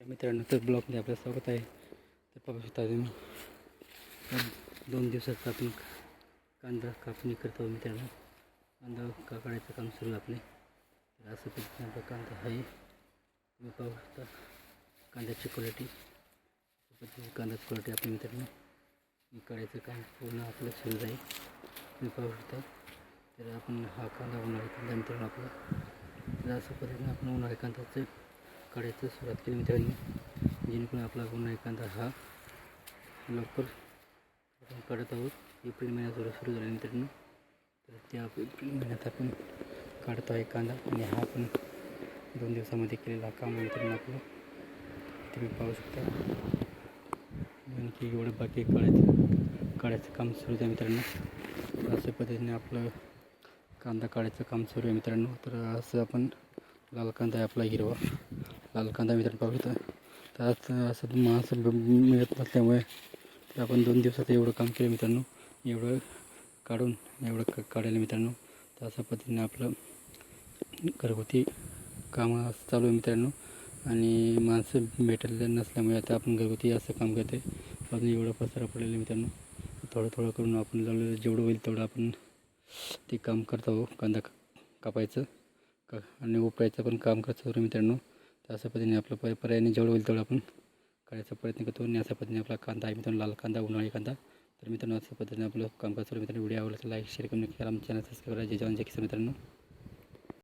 मित्रांनो तर ब्लॉगमध्ये आपलं स्वागत आहे. तर पाहू शकता तुम्ही दोन दिवसात आपण कांदा कापणी करतो मित्रांनो. कांदा का काढायचं काम सुरू आपले. तर असं पद्धतीने आपला कांदा आहे. तुम्ही पाहू शकता कांद्याची क्वालिटी कांद्याची क्वालिटी आपल्या मित्रांनो. हे काढायचं काम पूर्ण आपलं सुरू आहे. तुम्ही पाहू शकता. तर आपण हा कांदा उन्हाळा कांदा मित्रांनो आपला. तर असं पद्धतीने आपण उन्हाळा कांद्याचं काढायचं सुरुवात केली मित्रांनी. जेणेकरून आपला पुन्हा एखादा हा लवकर आपण काढत आहोत. एप्रिल महिन्यात सुरू सुरू झाला मित्रांनो. तर त्या एप्रिल महिन्यात आपण काढतो आहे कांदा आणि हा पण दोन दिवसामध्ये केलेला काम आहे मित्रांनो आपलं. तुम्ही पाहू शकता. आणखी एवढं बाकी काढायचं काढायचं काम सुरू आहे मित्रांनो. अशा पद्धतीने आपलं कांदा काढायचं काम सुरू आहे मित्रांनो. तर असं आपण लाल कांदा आहे आपला हिरवा. लाल कांदा मित्रांनो पाहू शकता तर असं माणसं मिळत नसल्यामुळे तर आपण दोन दिवसात एवढं काम केलं मित्रांनो. एवढं काढून एवढं क काढायला मित्रांनो. तर अशा पद्धतीने आपलं घरगुती कामं चालू आहे मित्रांनो. आणि माणसं भेटलेले नसल्यामुळे आता आपण घरगुती असं काम करते अजून एवढं पसारा पडलेलं मित्रांनो. थोडं थोडं करून आपण लावलेलं जेवढं होईल तेवढं आपण ते काम करत आहोत. कांदा कापायचं. का आणि उपायचं पण काम करत आहोत मित्रांनो. तर अशा पद्धतीने आपलं पर पर्यायाने जेवढं होईल तेवढं आपण काढायचा प्रयत्न करतो. आणि अशा पद्धतीने आपला कांदा आहे मित्रांनो लाल कांदा उन्हाळी कांदा. तर मित्रांनो अशा पद्धतीने आपलं कामकाज करतो मित्रांनो व्हिडिओ आवडला तर लाईक शेअर करून करा. आमच्या चॅनल सबस्क्राईब करा. जय जवान जय किसान मित्रांनो.